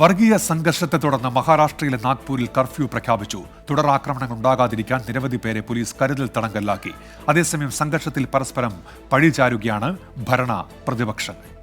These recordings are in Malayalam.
വർഗീയ സംഘർഷത്തെ തുടർന്ന് മഹാരാഷ്ട്രയിലെ നാഗ്പൂരിൽ കർഫ്യൂ പ്രഖ്യാപിച്ചു. തുടർ ആക്രമണങ്ങൾ ഉണ്ടാകാതിരിക്കാൻ നിരവധി പേരെ പോലീസ് കരുതൽ തടങ്കലിലാക്കി. അതേസമയം സംഘർഷത്തിൽ പരസ്പരം പഴിചാരുകയാണ് ഭരണ പ്രതിപക്ഷങ്ങൾ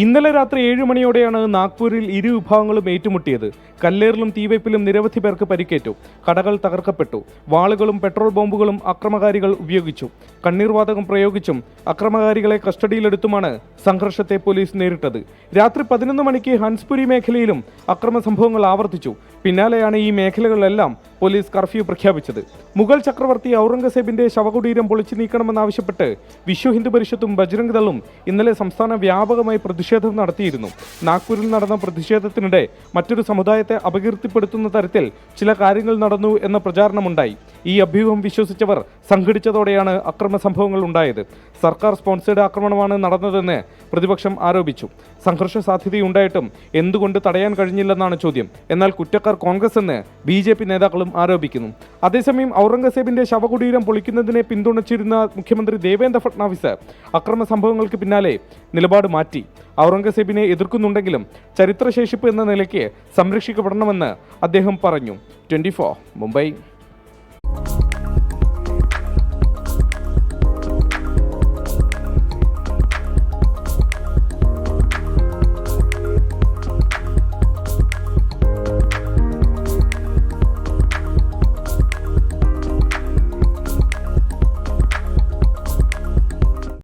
ഇന്നലെ രാത്രി ഏഴ് മണിയോടെയാണ് നാഗ്പൂരിൽ ഇരു വിഭാഗങ്ങളും ഏറ്റുമുട്ടിയത്. കല്ലേറിലും തീവയ്പിലും നിരവധി പേർക്ക് പരിക്കേറ്റു. കടകൾ തകർക്കപ്പെട്ടു. വാളുകളും പെട്രോൾ ബോംബുകളും അക്രമകാരികൾ ഉപയോഗിച്ചു. കണ്ണീർവാതകം പ്രയോഗിച്ചും അക്രമകാരികളെ കസ്റ്റഡിയിലെടുത്തുമാണ് സംഘർഷത്തെ പോലീസ് നേരിട്ടത്. രാത്രി പതിനൊന്ന് മണിക്ക് ഹൻസ്പുരി മേഖലയിലും അക്രമ സംഭവങ്ങൾ ആവർത്തിച്ചു. പിന്നാലെയാണ് ഈ മേഖലകളിലെല്ലാം പോലീസ് കർഫ്യൂ പ്രഖ്യാപിച്ചത്. മുഗൾ ചക്രവർത്തി ഔറംഗസേബിന്റെ ശവകുടീരം പൊളിച്ചു നീക്കണമെന്നാവശ്യപ്പെട്ട് വിശ്വ ഹിന്ദു പരിഷത്തും ബജ്രംഗ് ദളും ഇന്നലെ സംസ്ഥാന വ്യാപകമായി പ്രതിഷേധം നടത്തിയിരുന്നു. നാഗ്പൂരിൽ നടന്ന പ്രതിഷേധത്തിനിടെ മറ്റൊരു സമുദായത്തെ അപകീർത്തിപ്പെടുത്തുന്ന തരത്തിൽ ചില കാര്യങ്ങൾ നടന്നു എന്ന പ്രചാരണമുണ്ടായി. ഈ അഭ്യൂഹം വിശ്വസിച്ചവർ സംഘടിച്ചതോടെയാണ് അക്രമ സംഭവങ്ങൾ ഉണ്ടായത്. സർക്കാർ സ്പോൺസേഡ് ആക്രമണമാണ് നടന്നതെന്ന് പ്രതിപക്ഷം ആരോപിച്ചു. സംഘർഷ സാധ്യതയുണ്ടായിട്ടും എന്തുകൊണ്ട് തടയാൻ കഴിഞ്ഞില്ലെന്നാണ് ചോദ്യം. എന്നാൽ കുറ്റക്കാർ കോൺഗ്രസ് എന്ന് ബി ജെ പി നേതാക്കളും ആരോപിക്കുന്നു. അതേസമയം ഔറംഗസേബിന്റെ ശവകുടീരം പൊളിക്കുന്നതിനെ പിന്തുണച്ചിരുന്ന മുഖ്യമന്ത്രി ദേവേന്ദ്ര ഫട്നാവിസ് അക്രമ സംഭവങ്ങൾക്ക് പിന്നാലെ നിലപാട് മാറ്റി. ഔറംഗസേബിനെ എതിർക്കുന്നുണ്ടെങ്കിലും ചരിത്രശേഷിപ്പ് എന്ന നിലയ്ക്ക് സംരക്ഷിക്കപ്പെടണമെന്ന് അദ്ദേഹം പറഞ്ഞു. ട്വന്റി മുംബൈ.